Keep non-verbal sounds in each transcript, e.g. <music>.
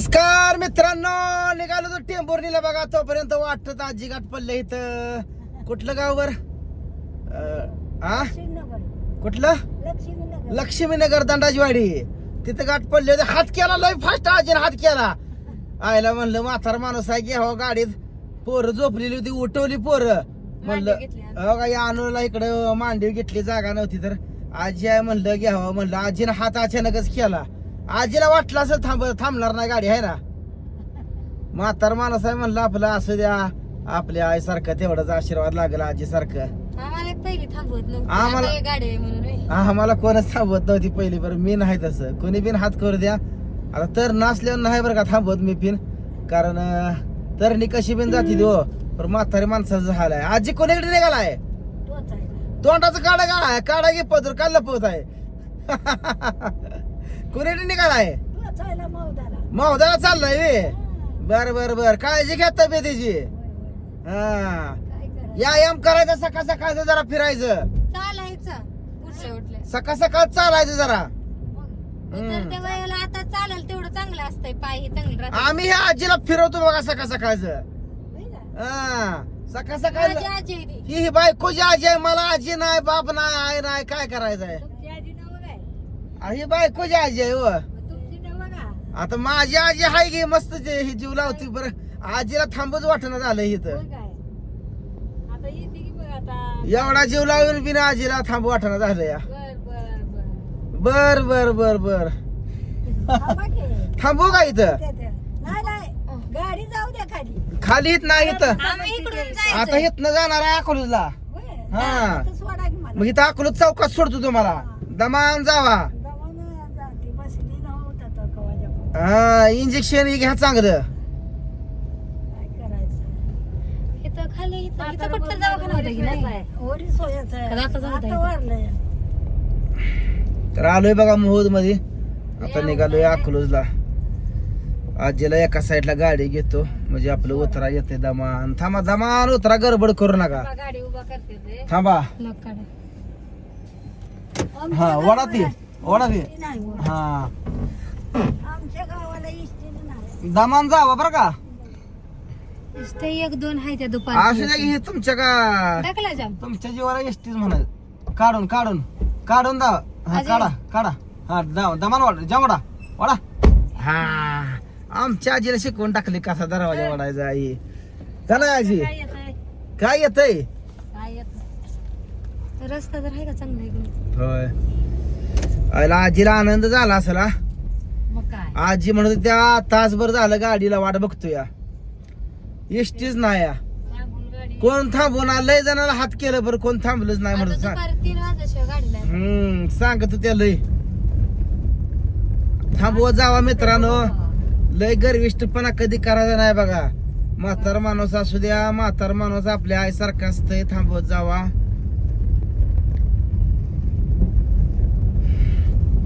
नमस्कार मित्रांनो निघालो तो टेंभुर्णीला बघा तोपर्यंत वाटत आजी गाठ पडले इथं. कुठलं गाव बर आ? कुठलं? लक्ष्मीनगर. दंडाजवाडी. तिथं गाठ पडले होते. हात केला लय फास्ट आजीने हात केला. आयला म्हणलं म्हातार माणूस आहे घ्यावं गाडीत पोरं झोपलेली होती उठवली पोरं. म्हणलं हो का या अनुला इकडं मांडवी घेतली जागा नव्हती तर आजी आहे म्हणलं घ्यावं म्हणलं. आजीनं हात अचानकच केला. आजीला वाटलं असं थांब थांबणार नाही गाडी आहे ना? म्हातार माणूस आहे म्हणलं आपलं असं द्या. आपल्या आईसारखं तेवढाच आशीर्वाद लागेल आजी सारखं आम्हाला पहिली थांबवत गाडी आहे म्हणून होय. आम्हाला कोणच थांबवत नव्हती पहिली बरं मी नाही तसं. कोणी बिन हात करू द्या. आता तर नसल्यावर नाही बरं का थांबवत मी पिन कारण अं, तरणी कशी बिन जाती देऊ पण म्हातारी माणसाचं हाल आहे. आजी कोणीकडे निघालाय? तोंडाचं काढा काढा काढा घे पदर का लपवत आहे. <laughs> कुणीकडे निघालाय? मौदाला चाललाय वे बर बर बर. काळजी घ्या तब्येतीची हा. व्यायाम करायचा? सकाळ सकाळचं जरा फिरायचं. चालायचं. सकाळ सकाळ चालायचं जरा. वयाला आता चालेल तेवढं चांगलं असतंय पाय चांगलं राहतात आम्ही ह्या आजीला फिरवतो बघा सकाळ सकाळचं. हा. सकाळ सकाळ. ही बायकोची आजी आहे मला आजी नाही बाप नाही आई नाही काय करायचंय? ही बायकोची आजी आहे हो आता माझी आजी हाय गे मस्त जे- ही जीव लावती बरं. आजीला थांबच वाटणं झालं इथं. एवढा जीव लावून बिना आजीला थांब वाटणं झालं या. बर बर बर. बर थांबू का. इथं? गाडी जाऊ द्या खाली. खाली येत नाही इथं. आम्ही इकडून आता इथनं जाणार आहे अकोलूला होय. हा. मग इथं अकोलूत चौकात सोडतो तुम्हाला. दमान जावा दवानं जाते बसली नव्हता तर कवाच्या हा इंजेक्शन घ्या चांगलं. काय करायचं? इथं खाली इथं इथं कुठं दवाखाना होता की नाही? ओरी सोयाचं आहे. आता जाऊ द्या आता इथं. वारलंय तर आलोय बघा मोहोदमध्ये आता निघालोय अकलूजला. आजीला एका साईडला गाडी घेतो. म्हणजे आपलं उतरा येते दमान. थांबा दमान उतरा गडबड करू नका. गाडी उभा करते ते. थांबा. लग काढा हा वडा ती. वडा ती. हा. आमच्या गावाला नाही. दमान जावा बरं का? नुसतं एक दोन आहे त्या असू दुपार द्या की हे तुमच्या का टाकला जाम. तुमच्या जीवाला एसटीच म्हणाल. काढून काढून. काढून दा हा अजय. काढा काढा. हा दा- दमान वाढ जा वडा वडा हा आमच्या आजीला शिकवून टाकली कसा दरवाजा वाढायचा आई. नाही आजी? काय? काय येतय? काय येत नाही. रस्ता तर आहे का चांगला इकडून होय. आईला आजीला आनंद झाला असेल हा. मग काय? आजी म्हणत त्या तासभर झालं गाडीला वाट बघतोय या. एसटीच नाही या. सांगून गाडी. कोण थांबून लय जणाला हात केलं बरं कोण थांबलंच नाही आता म्हणत सांग. दुपारी तीन वाजल्याशिवाय हम्म सांगत होत्या लय. थांबवत जावा मित्रांनो. लय गर्विष्टपणा कधी करायचा नाही बघा. म्हातार माणूस असू द्या म्हातार माणूस आपल्या आईसारखा असतंय. थांबवत जावा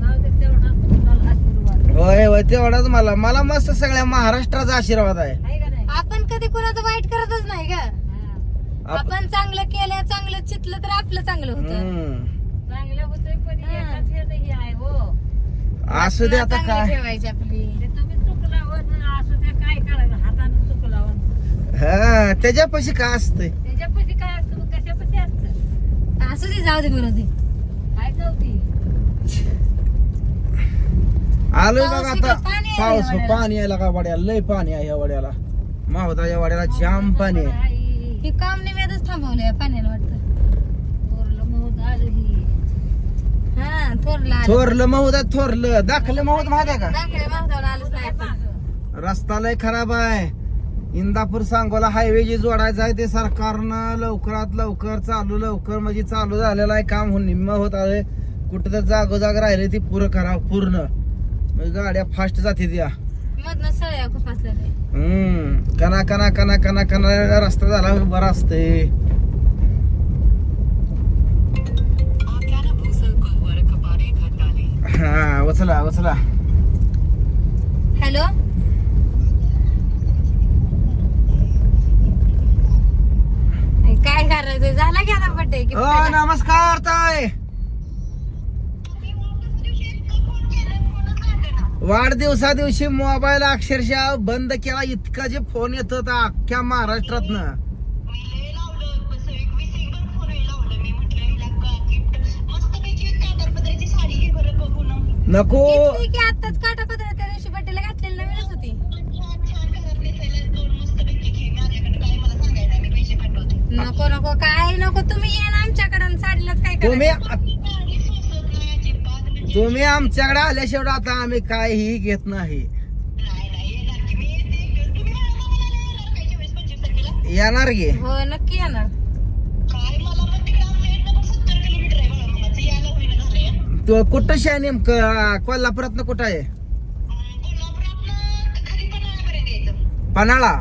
जाऊ दे तेवढा कुणाला आशीर्वाद होय होय तेवढाच मला. मला मस्त सगळ्या महाराष्ट्राचा आशीर्वाद आहे. आहे का नाही? आपण कधी कुणाचं वाईट करतच नाही का. आप- आपण चांगलं केलं चांगलं चितलं तर आपलं चांगलं होतं. हम्म. चांगलं होतंय पण हा. एकाच हे आहे हो. असू दे आता चांगली काय. ठेवायची आपली. ते तुम्ही चुकलावर असू द्या काय करायचं हाताने चुकलावर. हा त्याच्यापाशी काय असतंय? त्याच्यापाशी काय असतं मग कशापाशी असतं? असू दे जाऊ दे म्हणून दे काय नव्हती आलोय पाऊस बघा इकडं आता पाणी आहे पाऊस या वड्याला. पाणी यायला का वड्याला? लय पाणी आहे या वड्याला. मावताच्या वड्याला जाम पाणी आहे. हे काम निवेदच थांबवलंय पाण्याला वाटतं. थोरलं आलं ही. हा थोरला दाखलं महूद माहीत आहे का? दाखले मागतावर आलंच नाही आपण. रस्ता लय खराब आहे. इंदापूर सांगोला हायवे जे जोडायचं आहे ते सरकारनं लवकरात लवकर चालू लवकर म्हणजे चालू झालेलं आहे. काम हो- निम्म होत आहे. कुठं तर जागोजाग राहिले ती पुरं करा पूर्ण. गाड्या फास्ट जाते त्या. मधनं सळ्या खूप असलेल्या हम्म कना कना कना कना कना रस्ता झाला बरा असते हा वचला वचला हॅलो? काय करायचं? झाला की आता बड्डे ओ नमस्कार ताय वाढदिवसा दिवशी मोबाईल अक्षरशः बंद केला इतका जे फोन येत होता अख्ख्या महाराष्ट्रातनं. नको. आताच काटापत्र त्या दिवशी बड्डेला घातलेली नवीनच होती. नको नको. काय नको? तुम्ही ये ना आमच्याकडे साडीलाच काय तुम्ही? तुम्ही आमच्याकडे आल्याशिवाय आता आम्ही काहीही घेत नाही. येणार गे हो नक्की येणार. तू कुठं शा नेमकं? कोल्हापुरात कुठं आहे? पन्हाळा?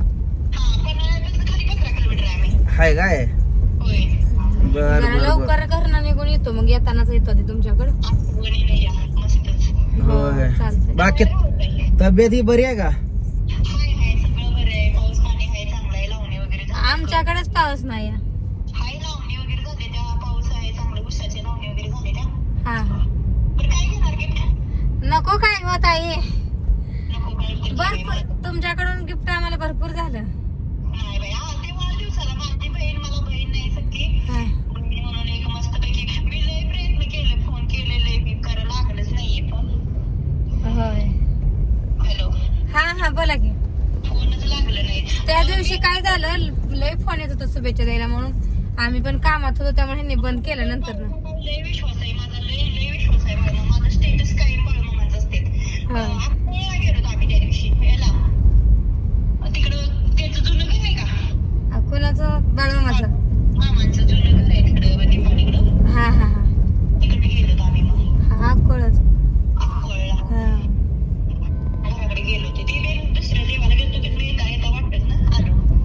हाय काय? बर बर बर लवकर घरनं निघून येतो मग येतानाच येतो ते तुमच्याकडे. होय. चालतंय. बाकी तब्येत ही बरी आहे का? आमच्याकडेच पाऊस नाही आहे. हा. हा नको काय होत आहे भरपूर तुमच्याकडून गिफ्ट आम्हाला भरपूर झालं. दिवशी काय झालं? लय फोन येत होता शुभेच्छा द्यायला म्हणून. आम्ही पण कामात होतो त्यामुळे ह्यांनी बंद केलं नंतर ना हा. आ, कोणाचं बाळमामाचं हा हा हा हा कळत हा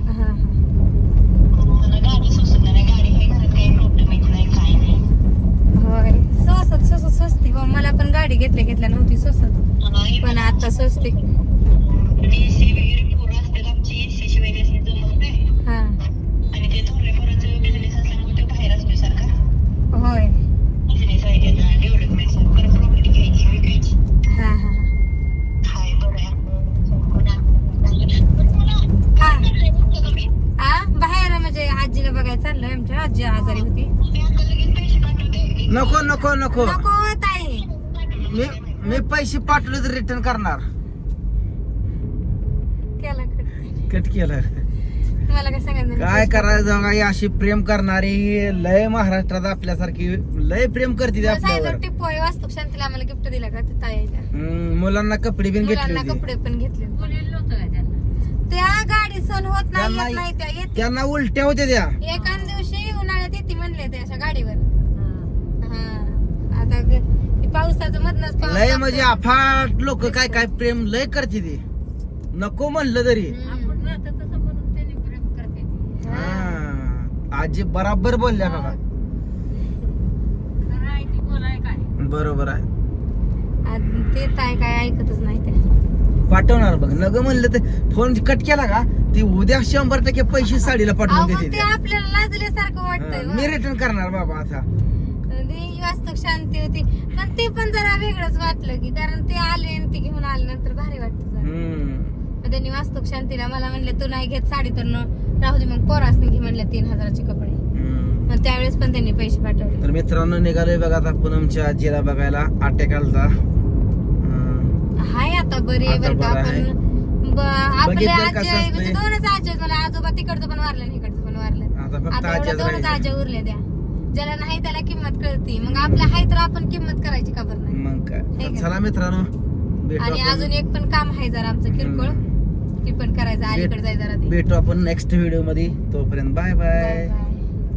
हा हा होय स्वस्त स्वस्त स्वस्ती हो मला पण गाडी घेतल्या घेतल्या नव्हती स्वस्त पण आता स्वस्ती हा होय हा हा हा आ बाहेर म्हणजे आजीला बघायला चाललोय आमच्या आजी आजारी होती. नको नको नको. नको ताई. मी मी पैसे पाठवले तर रिटर्न करणार. केला. कट केलं. काय सांगायचं? काय करायचं ही अशी प्रेम करणारी लय महाराष्ट्रात आपल्यासारखी लय प्रेम करते ती आपल्यावर. वास्तू शांतीला आम्हाला गिफ्ट दिला का? ते हम्म, मुलांना कपडे बिन घेतले मुलांना होते. कपडे पण घेतले बोललेलं नव्हतं त्या गाडी सण होत नाही त्यांना- येत नाही त्या येते. त्यांना उलट्या होत्या त्या. एकाच दिवशी उन्हाळ्यात येते म्हणले ते अशा गाडीवर. हा. हा. आता ग- हे पावसाचं मधनच पाऊस लय. म्हणजे अफाट लोक काय काय प्रेम लय करते ती. नको म्हणलं तरी. हम्म. आपण राहतो तसं म्हणून त्यांनी प्रेम करते ती. हा. आजी बराबर बोलल्या बघा. खरं आहे ती बोलाय काय? बरोबर आहे. आणि ते ताई काय ऐकतच नाही ते पाठवणार बघ नग म्हणलं तर फोन कट केला का ती उद्या शंभर टक्के पैसे साडीला अहो, पाठवून मग देते ते ती. आपल्याला लाजल्यासारखं हा, वाटतंय मी रिटर्न करणार बाबा आता ती शांती होती पण ते पण जरा वेगळंच वाटलं की कारण ते आले आणि ते घेऊन आले नंतर भारी वाटतं. हम्म. त्यांनी वास्तू शांतीला मला म्हणले तू नाही घेत साडी तर न- राहू दे मग पोरासने घे म्हणले तीन हजाराचे कपडे हम्म. मग त्यावेळेस पण त्यांनी पैसे पाठवले तर मित्रांनो निघालोय बघा आता पूनमच्या आजीला बघायला आटेकालचा आता बरी आहे आता बरं का बरं आहे. पण ब- आपले बघितलं आजी कसं आहे, असतंय? म्हणजे दोनच आजी आहेत मला आजोबा तिकडचं पण वारलं आणि इकडचं पण वारलं. आता फक्त आता एवढ्या आजीच दोनच राहिली. आज्या उरल्या द्या ज्याला नाही त्याला किंमत कळती. मग आपल्या हाय तर आपण किंमत करायची का बरं? नाही मग काय? तर घ्या. चला मित्रांनो भेटू आणि आपण. अजून एक पण काम आहे जरा आमचं किरकोळ. ते पण करायचं अलीकडे जायचं जरा ते. भेटू आपण नेक्स्ट व्हिडिओमध्ये. तोपर्यंत बाय बाय बाय